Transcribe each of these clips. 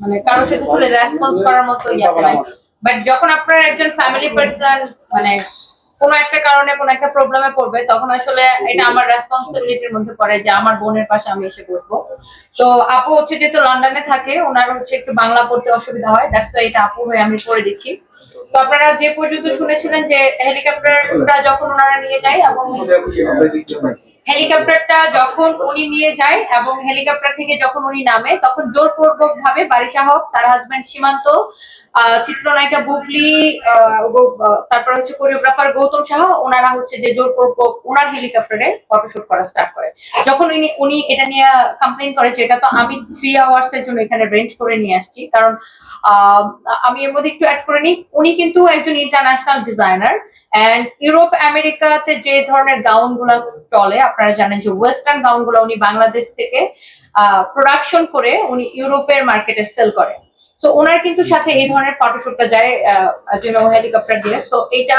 মানে কারোর সাথে আসলে রেসপন্স করার মতো ইয়ে নাই। বাট যখন আপনার একজন ফ্যামিলি পার্সন মানে কোনো একটা কারণে কোনো একটা প্রবলেমে পড়বে তখন আসলে এটা আমার রেসপন্সিবিলিটির মধ্যে পড়ে যে আমার বোনের পাশে আমি এসে বসবো। তো আপু হচ্ছে যেহেতু লন্ডনে থাকে ওনার হচ্ছে একটু বাংলা পড়তে অসুবিধা হয় দ্যাটস এটা আপু হয়ে আমি পড়ে দিচ্ছি। তো আপনারা যে পর্যন্ত শুনেছিলেন যে হেলিকপ্টারটা যখন ওনারা নিয়ে যায় এবং হেলিকপ্টারটা যখন উনি নিয়ে যায় এবং হেলিকপ্টার থেকে যখন উনি নামে, তখন জোরপূর্বক ভাবে বারিশা হক, তার হাজব্যান্ড সীমান্ত চিত্রনায়িকা বুবলি তারপর হচ্ছে কোরিওগ্রাফার গৌতম শাহ ওনারা হচ্ছে যে জোরপূর্বক ওনার হেলিকপ্টারে ফটোশুট করা স্টার্ট করে। যখন উনি উনি এটা নিয়ে কমপ্লেন করে যে, এটা তো আমি থ্রি আওয়ার্স এর জন্য এখানে রেঞ্জ করে নিয়ে আসছি। কারণ আমি এর মধ্যে একটু অ্যাড করে নিই, উনি কিন্তু একজন ইন্টারন্যাশনাল ডিজাইনার এন্ড ইউরোপ আমেরিকাতে যে ধরনের গাউনগুলা চলে, আপনারা জানেন যে ওয়েস্টার্ন গাউনগুলো উনি বাংলাদেশ থেকে প্রোডাকশন করে উনি ইউরোপের মার্কেটে সেল করে। সো ওনার কিন্তু সাথে এই ধরনের ফটোশুটটা যায় যেন হেলিকপ্টার দিয়ে। সো এটা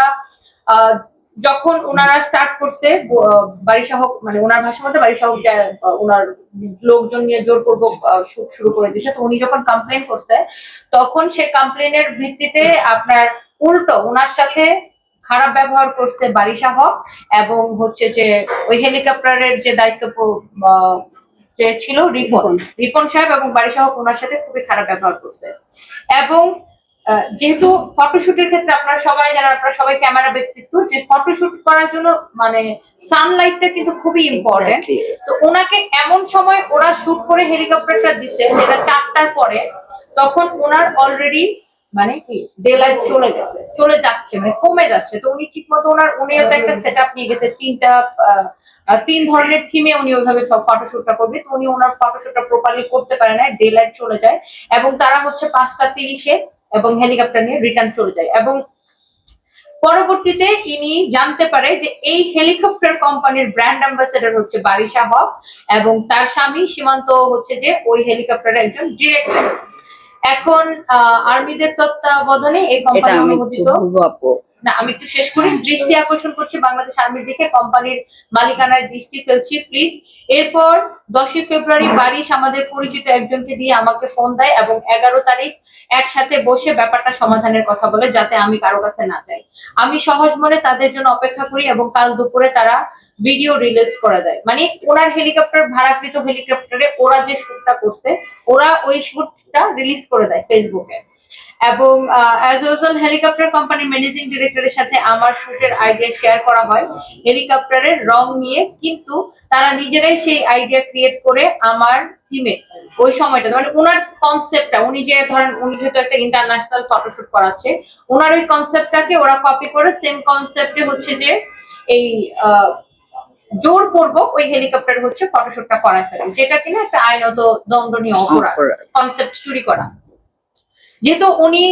যখন ওনারা স্টার্ট করছে ব- বারিশা হোক মানে ওনার বারিশা হোক যে, আহ, ওনার লোকজন নিয়ে জোরপূর্বক শুট শুরু করে দিয়েছে। তো উনি যখন কমপ্লেন করছে তখন সে কমপ্লেনের ভিত্তিতে আপনার উল্টো ওনার সাথে খারাপ ব্যবহার করছে বারিশা হক এবং হচ্ছে যে ওই হেলিকপ্টারের যে দায়িত্ব যে ছিল রিপন। রিপন সাহেব এবং বাড়ি হক ওনার সাথে খুবই খারাপ ব্যবহার করছে। এবং যেহেতু ফটোশুটের ক্ষেত্রে আপনারা সবাই জানেন আপনারা সবাই ক্যামেরা ব্যক্তিত্ব যে ফটোশুট করার জন্য মানে সানলাইটটা কিন্তু খুবই ইম্পর্টেন্ট তো ওনাকে এমন সময় ওরা শুট করে হেলিকপ্টারটা দিছে যেটা চারটার পরে তখন ওনার অলরেডি মানে কি ডে লাইট চলে গেছে, চলে যাচ্ছে মানে কমে যাচ্ছে। তো উনি ঠিকমতো ওনার উনিও তো একটা সেট আপ নিয়ে গেছে, তিনটা তিন ধরনের থিমে উনি ওইভাবে সব ফটোশুটটা করবে। তো উনি ওনার ফটোশুটটা প্রপারলি করতে পারে না ডে লাইট চলে যায়। এবং তারা হচ্ছে পাঁচটা তিরিশে এবং হেলিকপ্টার নিয়ে রিটার্ন চলে যায়। এবং পরবর্তীতে ইনি জানতে পারে যে এই হেলিকপ্টার কোম্পানির ব্র্যান্ড অ্যাম্বাসেডর হচ্ছে বারিশা হক এবং তার স্বামী সীমান্ত হচ্ছে যে ওই হেলিকপ্টারের একজন ডিরেক্টর এখন আহ, আর্মিদের তত্ত্বাবধানে এই কোম্পানি অনুমোদিত। না আমি একটু শেষ করি। হ্যাঁ, দৃষ্টি আকর্ষণ করছি বাংলাদেশ আর্মির দিকে কোম্পানির মালিকানায় দৃষ্টি ফেলছি প্লিজ এরপর দশই ফেব্রুয়ারি বারিশ আমাদের পরিচিত একজনকে দিয়ে আমাকে ফোন দেয় এবং এগারো তারিখ একসাথে বসে ব্যাপারটা সমাধানের কথা বলে যাতে আমি কারও কাছে না যাই। আমি সহজ মনে তাদের জন্য অপেক্ষা করি এবং কাল দুপুরে তারা ভিডিও রিলিজ করে দেয়। মানে ওনার হেলিকপ্টার ভাড়াকৃত হেলিকপ্টারে ওরা যে শুটটা করছে ওরা ওই শুটটা রিলিজ করে দেয় ফেসবুকে এবং অ্যাজ ওয়েল হেলিকপ্টার কোম্পানির ম্যানেজিং ডিরেক্টরের সাথে আমার শুটের আইডিয়া শেয়ার করা হয়। হেলিকপ্টারের রং নিয়ে কিন্তু তারা নিজেরাই সেই আইডিয়া ক্রিয়েট করে আমার থিমে ওই সময়টা। মানে ওনার কনসেপ্টটা উনি যে ধরেন উনি যেহেতু একটা ইন্টারন্যাশনাল ফটোশুট করাচ্ছে ওনার ওই কনসেপ্টটাকে ওরা কপি করে সেম কনসেপ্টে হচ্ছে যে এই আহ, জোরপূর্বক ওই হেলিকপ্টার হচ্ছে ফটোশুটটা করা ফেলে। যেটা কিনা একটা আইনত দণ্ডনীয় অপরাধ। কনসেপ্ট চুরি করা। যেহেতু উনি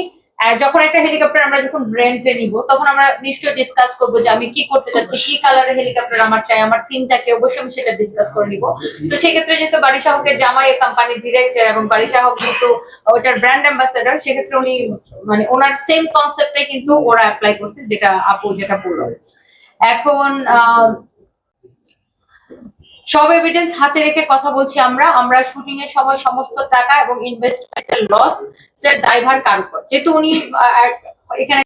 যখন একটা হেলিকপ্টার আমরা যখন রেন্টে নিব, তখন আমরা নিশ্চয়ই ডিসকাস করব যে আমি কি করতে চাচ্ছি কি কালারের হেলিকপ্টার আমার চাই, আমার থিমটাকে অবশ্যই আমি সেটা ডিসকাস করে নিব। তো সেক্ষেত্রে যেহেতু বাড়ি শাহকের জামাই কোম্পানির ডিরেক্টর এবং বাড়ি শাহক কিন্তু ওটার ব্র্যান্ড অ্যাম্বাসেডর সেক্ষেত্রে উনি মানে ওনার সেম কনসেপ্টে কিন্তু ওরা অ্যাপ্লাই করছে, যেটা আপু, যেটা বলল। এখন, আহ সব এভিডেন্স হাতে রেখে কথা বলছি আমরা। আমরা শুটিং এর সময় সমস্ত টাকা এবং ইনভেস্টমেন্টের লস এর দায়ভার কার উপর। যেহেতু উনি এখানে